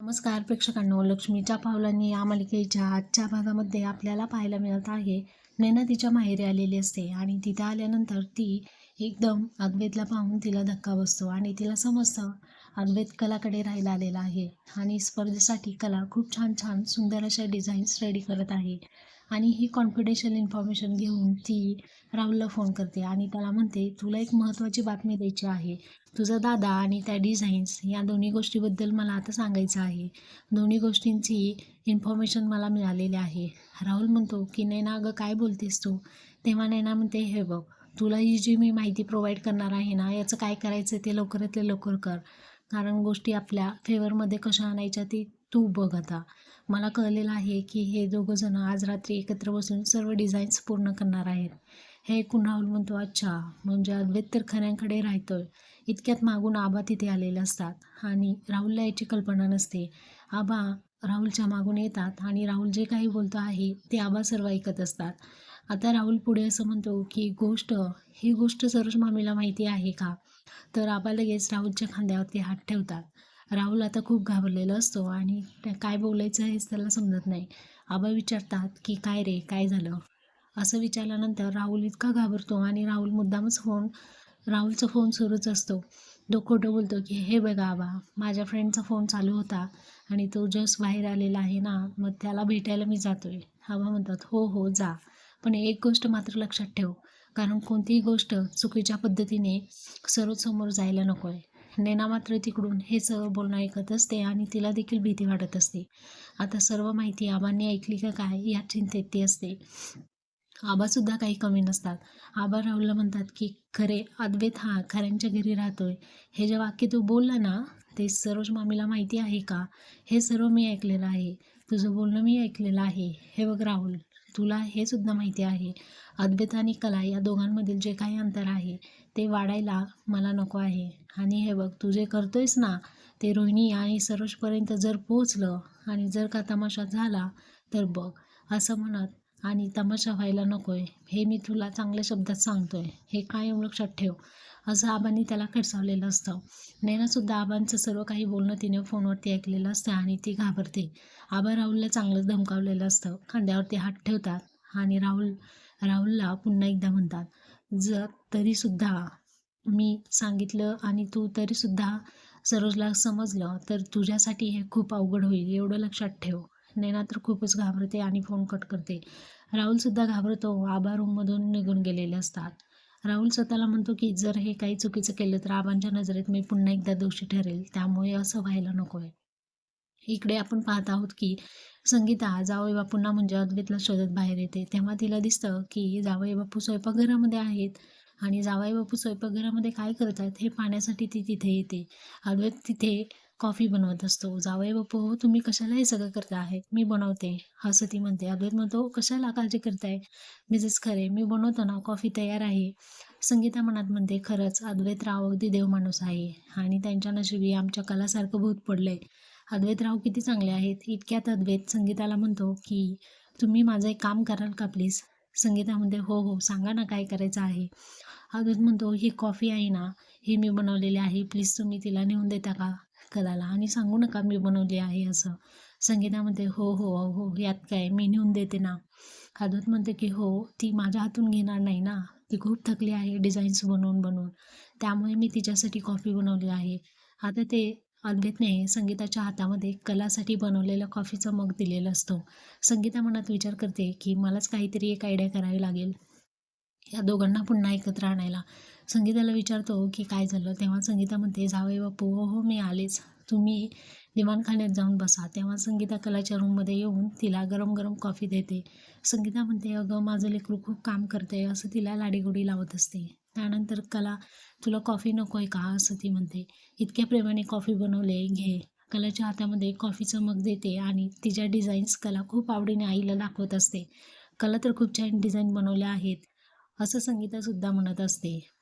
नमस्कार प्रेक्षकांनो लक्ष्मीच्या पावलांनी या मालिकेच्या आजच्या भागामध्ये आपल्याला पाहायला मिळत आहे नैना तिच्या माहेरी आलेली असते आणि तिथे आल्यानंतर ती एकदम अद्वैतला पाहून तिला धक्का बसतो आणि तिला समजतं अद्वैत कलाकडे राहायला आलेला आहे आणि स्पर्धेसाठी कला खूप छान छान सुंदर अशा डिझाईन्स रेडी करत आहे. आणि ही कॉन्फिडेन्शियल इन्फॉर्मेशन घेऊन ती राहुलला फोन करते आणि त्याला म्हणते तुला एक महत्त्वाची बातमी द्यायची आहे. तुझा दादा आणि त्या डिझाईन्स या दोन्ही गोष्टीबद्दल मला आता सांगायचं आहे. दोन्ही गोष्टींची इन्फॉर्मेशन मला मिळालेली आहे. राहुल म्हणतो की नैना अगं काय बोलतेस तू? तेव्हा नैना म्हणते हे बघ तुला ही जी मी माहिती प्रोव्हाइड करणार आहे ना याचं काय करायचं ते लवकरात लवकर कर. कारण गोष्टी आपल्या फेवरमध्ये कशा आणायच्या ते तू बघ आता. मला कळलेलं आहे की हे दोघंजणं आज रात्री एकत्र बसून सर्व डिझाईन्स पूर्ण करणार आहेत. हे ऐकून राहुल म्हणतो अच्छा म्हणजे अद्वैत तर खऱ्यांकडे राहतोय. इतक्यात मागून आबा तिथे आलेले असतात आणि राहुलला याची कल्पना नसते. आबा राहुलच्या मागून येतात आणि राहुल जे काही बोलतो आहे ते आबा सर्व ऐकत असतात. आता राहुल पुढे असं म्हणतो की गोष्ट ही गोष्ट सरोज मामीला माहिती आहे का? तर आबा लगेच राहुलच्या खांद्यावरती हात ठेवतात. राहुल आता खूप घाबरलेला असतो आणि त्या काय बोलायचं हेच त्याला समजत नाही. आबा विचारतात की काय रे काय झालं? असं विचारल्यानंतर राहुल इतका घाबरतो आणि राहुल मुद्दामच फोन राहुलचा फोन सुरूच असतो. तो खोटं बोलतो की हे बघा आबा माझ्या फ्रेंडचा फोन चालू होता आणि तो जस्ट बाहेर आलेला आहे ना मग त्याला भेटायला मी जातोय. आबा म्हणतात हो हो जा. पण एक गोष्ट मात्र लक्षात ठेव कारण कोणतीही गोष्ट चुकीच्या पद्धतीने सर्वसमोर जायला नको आहे नैना मात्र तिकडून हे सर्व बोलणं ऐकत असते आणि तिला देखील भीती वाटत असते. आता सर्व माहिती आबांनी ऐकली का काय? या चिंतेत ती असते. आबासुद्धा काही कमी नसतात. आबा राहुलला म्हणतात की खरे अद्वैत हा खऱ्यांच्या घरी राहतोय. हे जे वाक्य तू बोलला ना ते सरोज मामीला माहिती आहे का? हे सर्व मी ऐकलेलं आहे. तुझं बोलणं मी ऐकलेलं आहे. हे बघ राहुल तुला हे सुद्धा माहिती आहे. अद्वैत आणि कला या दोघांमधील जे काही अंतर आहे ते वाढायला मला नको आहे. आणि हे बघ तू जे करतोयस ना ते रोहिणी आणि सरोजपर्यंत जर पोचलं आणि जर का तमाशा झाला तर बघ असं म्हणत आणि तमाशा व्हायला नको आहे हे मी तुला चांगल्या शब्दात सांगतोय. हे कायम लक्षात ठेव. असं आबांनी त्याला खडसावलेलं असतं. नैनासुद्धा आबांचं सर्व काही बोलणं तिने फोनवरती ऐकलेलं असतं आणि ती घाबरते. आबा राहुलला चांगलंच धमकावलेलं असतं. खांद्यावरती हात ठेवतात आणि राहुल राहुलला पुन्हा एकदा म्हणतात जर तरीसुद्धा मी सांगितलं आणि तू तरीसुद्धा सरोजला समजलं तर तुझ्यासाठी हे खूप अवघड होईल. एवढं लक्षात ठेव. नैना तर खूपच घाबरते आणि फोन कट करते. राहुलसुद्धा घाबरतो आबा रूममधून निघून गेलेले असतात. राहुल स्वतःला म्हणतो की जर हे काही चुकीचं केलं तर आबांच्या नजरेत मी पुन्हा एकदा दोषी ठरेल त्यामुळे असं व्हायला नको आहे इकडे आपण पाहत आहोत की संगीता जावई बापूंना म्हणजे अद्वैतला शोधत बाहेर येते. तेव्हा तिला दिसतं की जावई बापू स्वयंपाकघरामध्ये आहेत. आणि जावई बापू स्वयंपाकघरामध्ये काय करत आहेत हे पाहण्यासाठी ती तिथे येते. अद्वैत तिथे कॉफी बनवत असतो. जावई बापू हो तुम्ही कशाला हे सगळं करता आहे? मी बनवते. असं ती म्हणते. अद्वैत म्हणतो कशाला काळजी करताय? मिसेस खरे मी बनवतो ना कॉफी तयार आहे. संगीता मनात म्हणते खरंच अद्वैतराव अगदी देव माणूस आहे. आणि त्यांच्या नशिबी आमच्या कलासारखं भूत पडलंय. अद्वैतराव किती चांगले आहेत. इतक्यात अद्वैत संगीताला म्हणतो की तुम्ही माझं एक काम कराल का प्लीज संगीता म्हणते हो हो सांगा ना काय करायचं आहे. अद्वैत म्हणतो ही कॉफी आहे ना. ही मी बनवलेली आहे. प्लीज तुम्ही तिला नेऊन देता का? कलाला आणि सांगू नका मी बनवली आहे असं. संगीता म्हणते हो हो हो यात काय? मी नेऊन देते ना. अद्वैत म्हणते की हो ती माझ्या हातून घेणार नाही ना. ती खूप थकली आहे डिझाईन्स बनवून बनवून. त्यामुळे मी तिच्यासाठी कॉफी बनवली आहे. आता ते अद्वैतने संगीताच्या हातामध्ये कलासाठी बनवलेलं कॉफीचा मग दिलेलं असतो. संगीता मनात विचार करते की मलाच काहीतरी एक आयडिया करावी लागेल. या दोघांना पुन्हा एकत्र आणायला. संगीताला विचारतो की काय झालं? तेव्हा संगीता म्हणते जावे बापू हो हो मी आलेच. तुम्ही दिवाणखान्यात जाऊन बसा. तेव्हा संगीता कलाच्या रूममध्ये येऊन तिला गरम गरम कॉफी देते. संगीता म्हणते अगं माझं लेकरू खूप काम करते असं तिला लाडीगोडी लावत असते. त्यानंतर कला तुला कॉफी नको आहे का? असं ती म्हणते. इतक्या प्रेमाने कॉफी बनवले घे. कलाच्या हातामध्ये कॉफीचं मग देते आणि तिच्या डिझाईन्स कला खूप आवडीने आईला दाखवत असते. कला तर खूप छान डिझाईन बनवल्या आहेत असं संगीतासुद्धा म्हणत असते.